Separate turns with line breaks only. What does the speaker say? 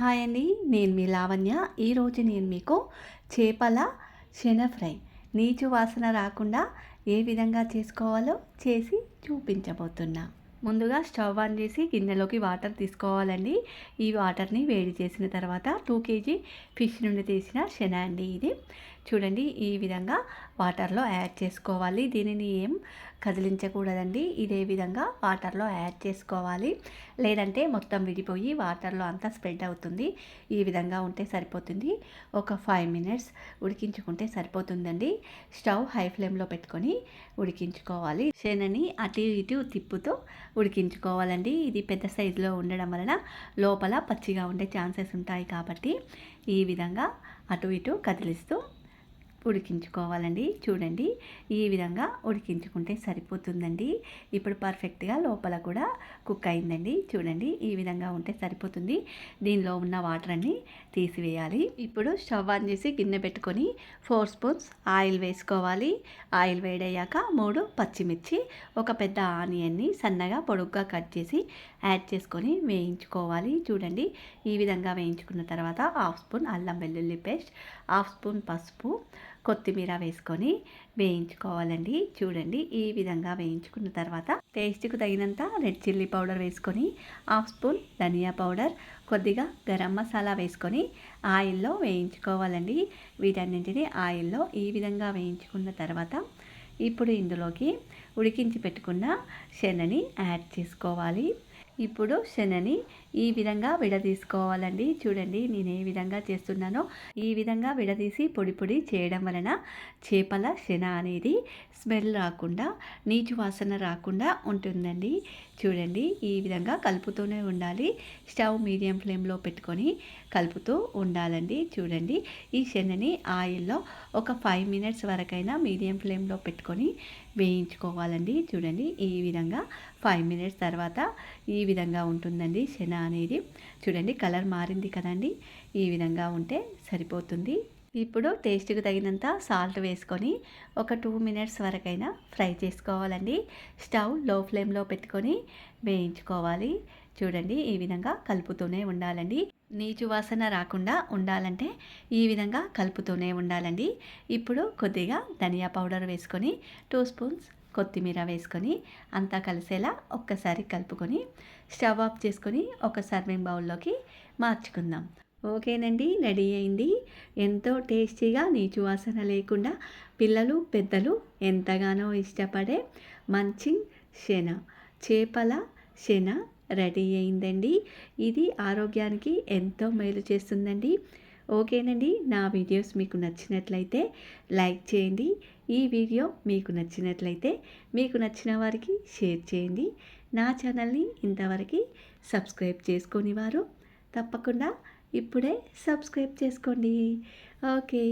Hi అండి నేను మీ లావణ్య. ఈరోజు నేను మీకు చేపల శన ఫ్రై. నీచు వాసన రాకుండా ఏ విధంగా చేసుకోవాలో చేసి చూపించబోతున్నా. ముందుగా స్టవ్ ఆన్ చేసి గిన్నెలోకి వాటర్ తీసుకోవాలండి. ఈ వాటర్ని వేడి చేసిన తర్వాత టూ కేజీ ఫిష్ నుండి తీసిన శన అండి ఇది. చూడండి ఈ విధంగా వాటర్లో యాడ్ చేసుకోవాలి. దీనిని ఏం కదిలించకూడదండి. ఇదే విధంగా వాటర్లో యాడ్ చేసుకోవాలి. లేదంటే మొత్తం విడిపోయి వాటర్లో అంతా స్ప్రెడ్ అవుతుంది. ఈ విధంగా ఉంటే సరిపోతుంది. ఒక ఫైవ్ మినిట్స్ ఉడికించుకుంటే సరిపోతుందండి. స్టవ్ హై ఫ్లేమ్లో పెట్టుకొని ఉడికించుకోవాలి. శనని అటు ఇటు తిప్పుతూ ఉడికించుకోవాలండి. ఇది పెద్ద సైజులో ఉండడం వలన లోపల పచ్చిగా ఉండే ఛాన్సెస్ ఉంటాయి కాబట్టి ఈ విధంగా అటు ఇటు కదిలిస్తూ ఉడికించుకోవాలండి. చూడండి ఈ విధంగా ఉడికించుకుంటే సరిపోతుందండి. ఇప్పుడు పర్ఫెక్ట్గా లోపల కూడా కుక్ అయిందండి. చూడండి ఈ విధంగా ఉంటే సరిపోతుంది. దీనిలో ఉన్న వాటర్ అన్ని తీసివేయాలి. ఇప్పుడు స్టవ్ ఆన్ చేసి గిన్నె పెట్టుకొని ఫోర్ స్పూన్స్ ఆయిల్ వేసుకోవాలి. ఆయిల్ వేడయ్యాక మూడు పచ్చిమిర్చి ఒక పెద్ద ఆనియన్ని సన్నగా పొడుగ్గా కట్ చేసి యాడ్ చేసుకొని వేయించుకోవాలి. చూడండి ఈ విధంగా వేయించుకున్న తర్వాత హాఫ్ స్పూన్ అల్లం వెల్లుల్లి పేస్ట్ హాఫ్ స్పూన్ పసుపు కొత్తిమీర వేసుకొని వేయించుకోవాలండి. చూడండి ఈ విధంగా వేయించుకున్న తర్వాత టేస్ట్కు తగినంత రెడ్ చిల్లీ పౌడర్ వేసుకొని హాఫ్ స్పూన్ ధనియా పౌడర్ కొద్దిగా గరం మసాలా వేసుకొని ఆయిల్లో వేయించుకోవాలండి. వీటన్నింటినీ ఆయిల్లో ఈ విధంగా వేయించుకున్న తర్వాత ఇప్పుడు ఇందులోకి ఉడికించి పెట్టుకున్న శనని యాడ్ చేసుకోవాలి. ఇప్పుడు శనని ఈ విధంగా విడదీసుకోవాలండి. చూడండి నేను ఏ విధంగా చేస్తున్నానో. ఈ విధంగా విడదీసి పొడి పొడి చేయడం వలన చేపల శన అనేది స్మెల్ రాకుండా నీచు వాసన రాకుండా ఉంటుందండి. చూడండి ఈ విధంగా కలుపుతూనే ఉండాలి. స్టవ్ మీడియం ఫ్లేమ్లో పెట్టుకొని కలుపుతూ ఉండాలండి. చూడండి ఈ శనని ఆయిల్లో ఒక ఫైవ్ మినిట్స్ వరకైనా మీడియం ఫ్లేమ్లో పెట్టుకొని వేయించుకోవాలండి. చూడండి ఈ విధంగా ఫైవ్ మినిట్స్ తర్వాత ఈ విధంగా ఉంటుందండి శన అనేది చూడండి కలర్ మారింది కదండి. ఈ విధంగా ఉంటే సరిపోతుంది. ఇప్పుడు టేస్ట్కి తగినంత సాల్ట్ వేసుకొని ఒక టూ మినిట్స్ వరకైనా ఫ్రై చేసుకోవాలండి. స్టవ్లో ఫ్లేమ్లో పెట్టుకొని వేయించుకోవాలి. చూడండి ఈ విధంగా కలుపుతూనే ఉండాలండి. నీచు వాసన రాకుండా ఉండాలంటే ఈ విధంగా కలుపుతూనే ఉండాలండి. ఇప్పుడు కొద్దిగా ధనియా పౌడర్ వేసుకొని టూ స్పూన్స్ కొత్తిమీర వేసుకొని అంతా కలిసేలా ఒక్కసారి కలుపుకొని స్టవ్ ఆఫ్ చేసుకొని ఒక సర్వింగ్ బౌల్లోకి మార్చుకుందాం. ఓకేనండి రెడీ అయింది. ఎంతో టేస్టీగా నీచు వాసన లేకుండా పిల్లలు పెద్దలు ఎంతగానో ఇష్టపడే మంచి శన చేపల శన రెడీ అయిందండి. ఇది ఆరోగ్యానికి ఎంతో మేలు చేస్తుందండి. ఓకేనండి. నా వీడియోస్ మీకు నచ్చినట్లయితే లైక్ చేయండి. ఈ వీడియో మీకు నచ్చినట్లయితే మీకు నచ్చిన వారికి షేర్ చేయండి. నా ఛానల్ని ఇంతవరకు సబ్స్క్రైబ్ చేసుకొని వారు తప్పకుండా ఇప్పుడే సబ్స్క్రైబ్ చేసుకోండి. ఓకే.